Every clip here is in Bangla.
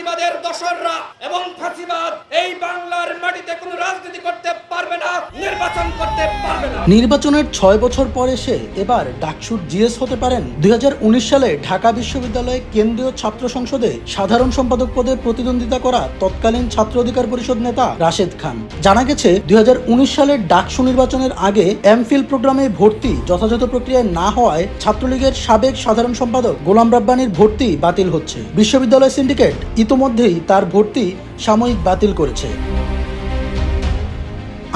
ফাঁসিবাদের দশররা এবং ফাঁসিবাদ এই বাংলার মাটিতে কোনো রাজনীতি করতে পারবে নির্বাচন করতে পারবে না। নির্বাচনের ছয় বছর পর এসে এবার ডাকসুর জিএস হতে পারেন। দুই হাজার উনিশ সালে ঢাকা বিশ্ববিদ্যালয়ে কেন্দ্রীয় ছাত্র সংসদে সাধারণ সম্পাদক পদে প্রতিদ্বন্দ্বিতা করা তৎকালীন ছাত্র অধিকার পরিষদ নেতা রাশেদ খান। জানা গেছে, দুই হাজার উনিশ সালের ডাকসু নির্বাচনের আগে এমফিল প্রোগ্রামে ভর্তি যথাযথ প্রক্রিয়ায় না হওয়ায় ছাত্রলীগের সাবেক সাধারণ সম্পাদক গোলাম রাব্বানির ভর্তি বাতিল হচ্ছে। বিশ্ববিদ্যালয় সিন্ডিকেট ইতোমধ্যেই তার ভর্তি সাময়িক বাতিল করেছে।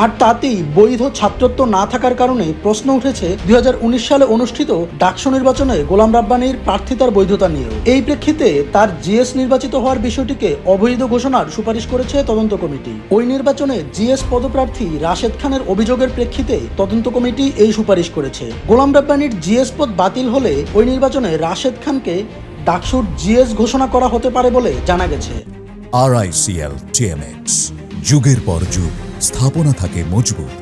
আর তাতেই বৈধ ছাত্রত্ব না থাকার কারণে প্রশ্ন উঠেছে দুই সালে অনুষ্ঠিত ডাকসু নির্বাচনে গোলাম রাব্বানির প্রার্থিতার বৈধতা নিয়েও। এই প্রেক্ষিতে তার জিএস নির্বাচিত হওয়ার বিষয়টিকে অবৈধ ঘোষণার সুপারিশ করেছে তদন্ত কমিটি। ওই নির্বাচনে জিএস পদপ্রার্থী রাশেদ খানের অভিযোগের প্রেক্ষিতে তদন্ত কমিটি এই সুপারিশ করেছে। গোলাম রাব্বানির জিএস পদ বাতিল হলে ওই নির্বাচনে রাশেদ খানকে ডাকসুর জিএস ঘোষণা করা হতে পারে বলে জানা গেছে। আরআইসিএল টিএমএক্স যুগের পর যুগ, স্থাপনা থাকে মজবুত।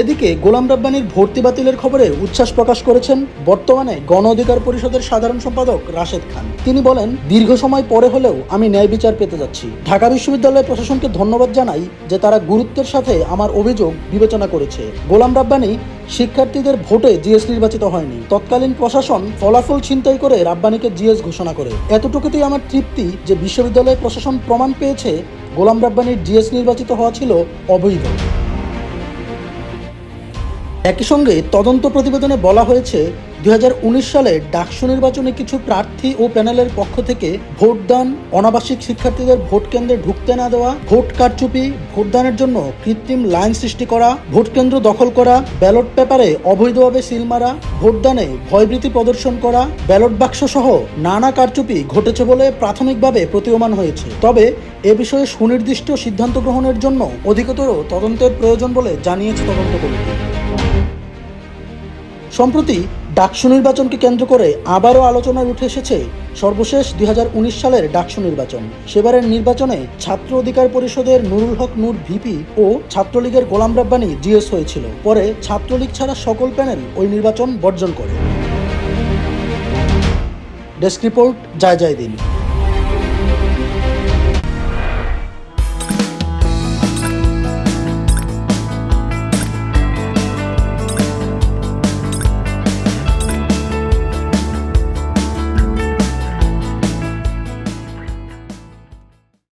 এদিকে গোলাম রাব্বানির ভর্তি বাতিলের খবরে উচ্ছ্বাস প্রকাশ করেছেন বর্তমানে গণ অধিকার পরিষদের সাধারণ সম্পাদক রাশেদ খান। তিনি বলেন, দীর্ঘ সময় পরে হলেও আমি ন্যায় বিচার পেতে যাচ্ছি। ঢাকা বিশ্ববিদ্যালয় প্রশাসনকে ধন্যবাদ জানাই যে তারা গুরুত্বের সাথে আমার অভিযোগ বিবেচনা করেছে। গোলাম রাব্বানি শিক্ষার্থীদের ভোটে জিএস নির্বাচিত হয়নি। তৎকালীন প্রশাসন ফলাফল ছিনতাই করে রাব্বানিকে জিএস ঘোষণা করে। এতটুকুতেই আমার তৃপ্তি যে বিশ্ববিদ্যালয় প্রশাসন প্রমাণ পেয়েছে গোলাম রাব্বানির জিএস নির্বাচিত হওয়া ছিল অবৈধ। একই সঙ্গে তদন্ত প্রতিবেদনে বলা হয়েছে দুই হাজার উনিশ সালে ডাকসু নির্বাচনে কিছু প্রার্থী ও প্যানেলের পক্ষ থেকে ভোটদান, অনাবাসিক শিক্ষার্থীদের ভোট কেন্দ্রে ঢুকতে না দেওয়া, ভোট কারচুপি, ভোটদানের জন্য কৃত্রিম লাইন সৃষ্টি করা, ভোট কেন্দ্র দখল করা, ব্যালট পেপারে অবৈধভাবে সিল মারা, ভোটদানে ভয়ভীতি প্রদর্শন করা, ব্যালট বাক্স সহ নানা কারচুপি ঘটেছে বলে প্রাথমিকভাবে প্রতীয়মান হয়েছে। তবে এ বিষয়ে সুনির্দিষ্ট সিদ্ধান্ত গ্রহণের জন্য অধিকতর তদন্তের প্রয়োজন বলে জানিয়েছে তদন্ত কমিটি সম্প্রতি ডাকসু নির্বাচনকে কেন্দ্র করে আবারও আলোচনায় উঠে এসেছে সর্বশেষ দুই হাজার উনিশ সালের ডাকসু নির্বাচন। সেবারের নির্বাচনে ছাত্র অধিকার পরিষদের নুরুল হক নূর ভিপি ও ছাত্রলীগের গোলাম রাব্বানি জিএস হয়েছিল। পরে ছাত্রলীগ ছাড়া সকল প্যানেল ওই নির্বাচন বর্জন করে। ডেস্ক রিপোর্ট, জয় জয় দিন।